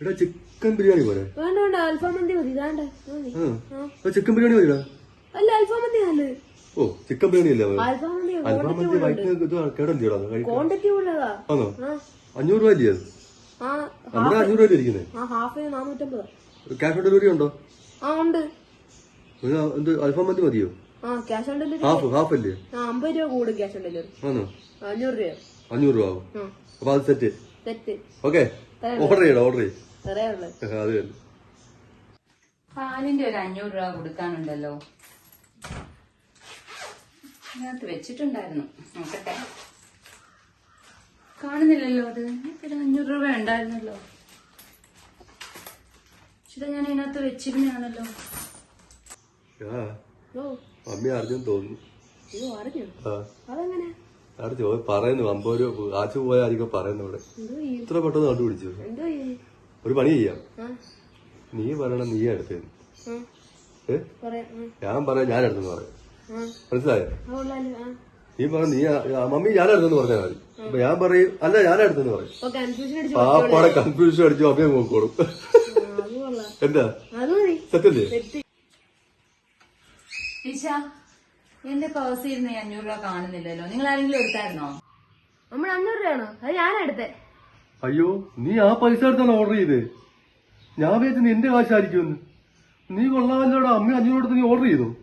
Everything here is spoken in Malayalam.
എടാ ചിക്കൻ ബിരിയാണി പോരെ. വേണ്ട വേണ്ട അൽഫാം മന്തി മതി ഇതാണ്ട് ചിക്കൻ ബിരിയാണി മതിടാ. അല്ല അൽഫാം മന്തി നല്ലത് ഓ ചിക്കൻ ബിരിയാണി അല്ലേ? അൽഫാം മന്തി അൽഫാം മന്തി വൈറ്റ് ഇത് കേടല്ലേടാ ക്വാണ്ടിറ്റി ഉള്ളതാ ആണോ? അഞ്ഞൂറ് രൂപ അല്ലേ നമ്മുടെ അഞ്ഞൂറ് രൂപ ഇരിക്കുന്നത് ഹാഫ് നാനൂറ്റമ്പതാ. ക്യാഷ് ഓൺ ഡെലിവറി ഉണ്ടോ? ആ ഉണ്ട്. എന്ത് അൽഫാം മന്തി മതിയോ? Cash on delivery half half അല്ലേ അമ്പത് രൂപ കൂടും ക്യാഷ് ഓൺ ഡെലിവറി ആണോ? അഞ്ഞൂറ് രൂപ. അഞ്ഞൂറ് രൂപ ആവും. അപ്പൊ അത് സെറ്റ്. തെറ്റ് ഓക്കെ. ഓർഡർ ചെയ്യടാ ഓർഡർ ചെയ്യും. അത് തന്നെ. പാലിന്റെ ഒരു അഞ്ഞൂറ് രൂപ കൊടുക്കാനുണ്ടല്ലോ. ഇതിനകത്ത് വെച്ചിട്ടുണ്ടായിരുന്നു. നോക്കട്ടെ. കാണുന്നില്ലല്ലോ അത്. ഒരു അഞ്ഞൂറ് രൂപ ഉണ്ടായിരുന്നല്ലോ. ഇത് ഞാൻ ഇതിനകത്ത് വെച്ചിരുന്നാണല്ലോ ആ അറിഞ്ഞു? തോന്നുന്നു ഇത് അതെങ്ങനെ പറയുന്നു അമ്പത് രൂപ കാച്ചു പോയായിരിക്കും പറയുന്നു ഇവിടെ. ഇത്ര പെട്ടെന്ന് കണ്ടുപിടിച്ചു. ഒരു പണി ചെയ്യാം. നീ പറയണ നീ അടുത്ത് ഞാൻ പറയാം ഞാൻ അടുത്തെന്ന് പറയാം. മനസ്സിലായോ? നീ പറ നീ മമ്മി ഞാൻ അടുത്തെന്ന് പറഞ്ഞാൽ മതി. അപ്പൊ ഞാൻ പറയും അല്ല ഞാൻ അടുത്തെന്ന് പറയും. പാപ്പാടെ കൺഫ്യൂഷൻ അടിച്ചു അമ്മയെ നോക്കോളും. എന്താ? സത്യല്ലേ ഈശ. എന്റെ പേഴ്സിൽ ഇരുന്ന് ഈ അഞ്ഞൂറ് രൂപ കാണുന്നില്ലല്ലോ. നിങ്ങൾ ആരെങ്കിലും എടുത്തായിരുന്നോ? നമ്മൾ അഞ്ഞൂറ് രൂപയാണോ? അത് ഞാനാ എടുത്തേ. അയ്യോ നീ ആ പൈസ എടുത്താണ് ഓർഡർ ചെയ്തേ. ഞാൻ വിചാരിച്ചു എന്റെ കാശായിരിക്കുമെന്ന്. നീ കൊള്ളാമല്ലോടാ അമ്മ അഞ്ഞൂറ് എടുത്ത് നീ ഓർഡർ ചെയ്തു?